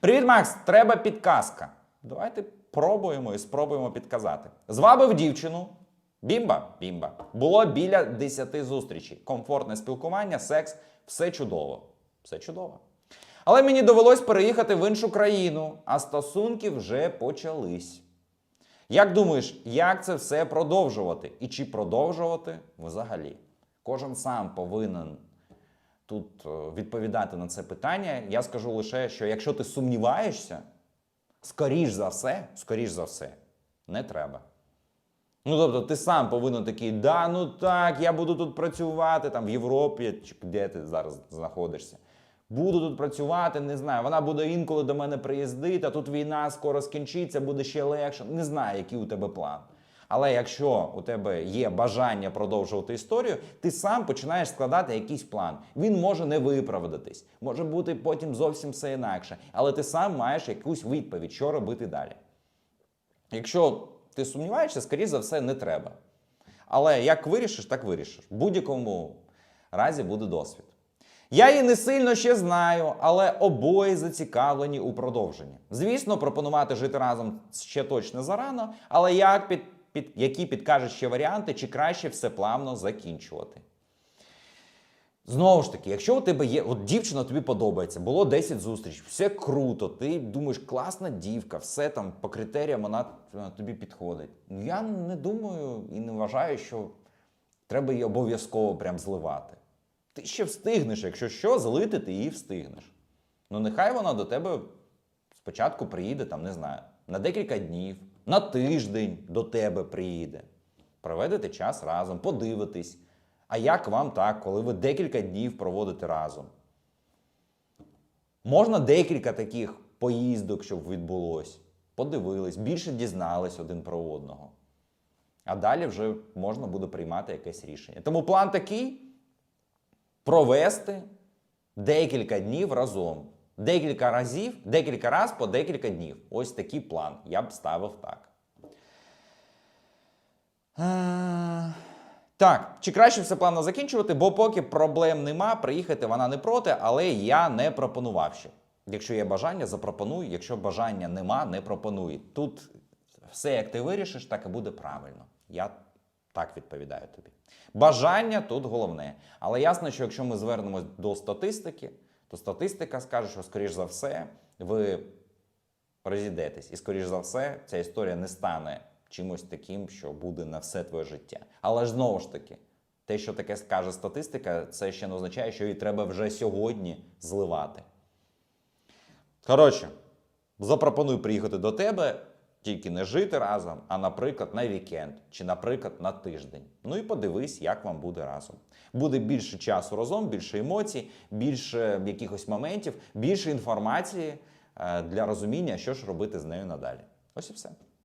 Привіт, Макс! Треба підказка. Давайте пробуємо і спробуємо підказати. Звабив дівчину. Бімба, бімба. Було біля 10 зустрічей. Комфортне спілкування, секс, все чудово. Все чудово. Але мені довелось переїхати в іншу країну, а стосунки вже почались. Як думаєш, як це все продовжувати? І чи продовжувати взагалі? Кожен сам повинен тут е, відповідати на це питання. Я скажу лише, що якщо ти сумніваєшся, скоріш за все, скоріш за все, не треба. Ну, тобто, ти сам повинен такий, да, ну так, я буду тут працювати, там в Європі, чи де ти зараз знаходишся. Буду тут працювати, не знаю. Вона буде інколи до мене приїздити, а тут війна скоро скінчиться, буде ще легше. Не знаю, який у тебе план. Але якщо у тебе є бажання продовжувати історію, ти сам починаєш складати якийсь план. Він може не виправдатись, може бути потім зовсім все інакше. Але ти сам маєш якусь відповідь, що робити далі. Якщо ти сумніваєшся, скоріш за все, не треба. Але як вирішиш, так вирішиш. В будь-якому разі буде досвід. Я її не сильно ще знаю, але обоє зацікавлені у продовженні. Звісно, пропонувати жити разом ще точно зарано, але як під, під, які підкажуть ще варіанти, чи краще все плавно закінчувати. Знову ж таки, якщо у тебе є, от дівчина тобі подобається, було 10 зустрічей, все круто, ти думаєш, класна дівка, все там по критеріям вона тобі підходить. Ну, Я не думаю і не вважаю, що треба її обов'язково прям зливати. Ти ще встигнеш, якщо що, злити ти її встигнеш. Ну нехай вона до тебе спочатку приїде, там, не знаю, на декілька днів, на тиждень до тебе приїде. Проведете час разом, подивитесь. А як вам так, коли ви декілька днів проводите разом? Можна декілька таких поїздок, щоб відбулось. Подивились, більше дізнались один про одного. А далі вже можна буде приймати якесь рішення. Тому план такий: провести декілька днів разом. Декілька разів, декілька разів по декілька днів. Ось такий план. Я б ставив так. Е, Так, чи краще все плавно закінчувати, бо поки проблем нема, приїхати вона не проти, але я не пропонував ще. Якщо є бажання, запропонуй. Якщо бажання нема, не пропонуй. Тут все, як ти вирішиш, так і буде правильно. Я так відповідаю тобі. Бажання тут головне. Але ясно, що якщо ми звернемось до статистики, то статистика скаже, що, скоріш за все, ви розійдетесь. І, скоріш за все, ця історія не стане чимось таким, що буде на все твоє життя. Але ж знову ж таки, те, що таке скаже статистика, це ще не означає, що її треба вже сьогодні зливати. Коротше, запропоную приїхати до тебе, тільки не жити разом, а, наприклад, на вікенд чи, наприклад, на тиждень. Ну і подивись, як вам буде разом. Буде більше часу разом, більше емоцій, більше якихось моментів, більше інформації е, для розуміння, що ж робити з нею надалі. Ось і все.